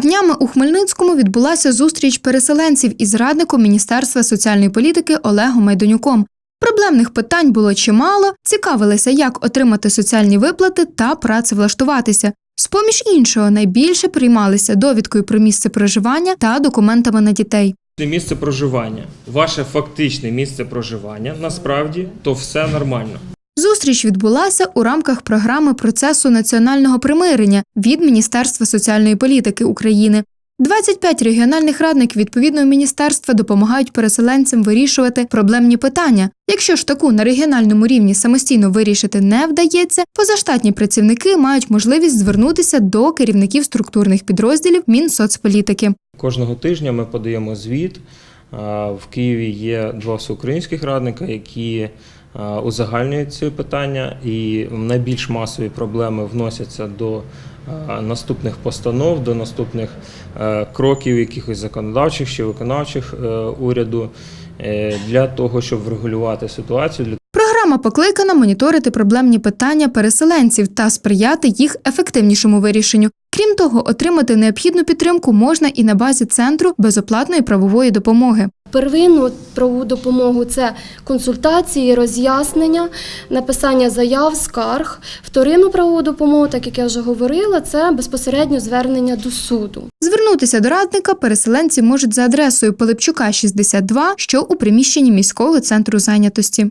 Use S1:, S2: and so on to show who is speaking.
S1: Днями у Хмельницькому відбулася зустріч переселенців із радником Міністерства соціальної політики Олегом Майданюком. Проблемних питань було чимало, цікавилися, як отримати соціальні виплати та працевлаштуватися. З-поміж іншого, найбільше приймалися довідкою про місце проживання та документами на дітей.
S2: Місце проживання, ваше фактичне місце проживання, насправді, то все нормально.
S1: Зустріч відбулася у рамках програми процесу національного примирення від Міністерства соціальної політики України. 25 регіональних радників відповідного міністерства допомагають переселенцям вирішувати проблемні питання. Якщо ж таку на регіональному рівні самостійно вирішити не вдається, позаштатні працівники мають можливість звернутися до керівників структурних підрозділів Мінсоцполітики.
S2: Кожного тижня ми подаємо звіт. В Києві є два всеукраїнських радника, які узагальнюють ці питання, і найбільш масові проблеми вносяться до наступних постанов, до наступних е, кроків якихось законодавчих чи виконавчих е, уряду е, для того, щоб врегулювати ситуацію,
S1: Програма покликана моніторити проблемні питання переселенців та сприяти їх ефективнішому вирішенню. Крім того, отримати необхідну підтримку можна і на базі центру безоплатної правової допомоги.
S3: Первинну правову допомогу це консультації, роз'яснення, написання заяв, скарг. Вторинну правову допомогу, так як я вже говорила, це безпосередньо звернення до суду.
S1: Звернутися до радника переселенці можуть за адресою Пилипчука 62, що у приміщенні міського центру зайнятості.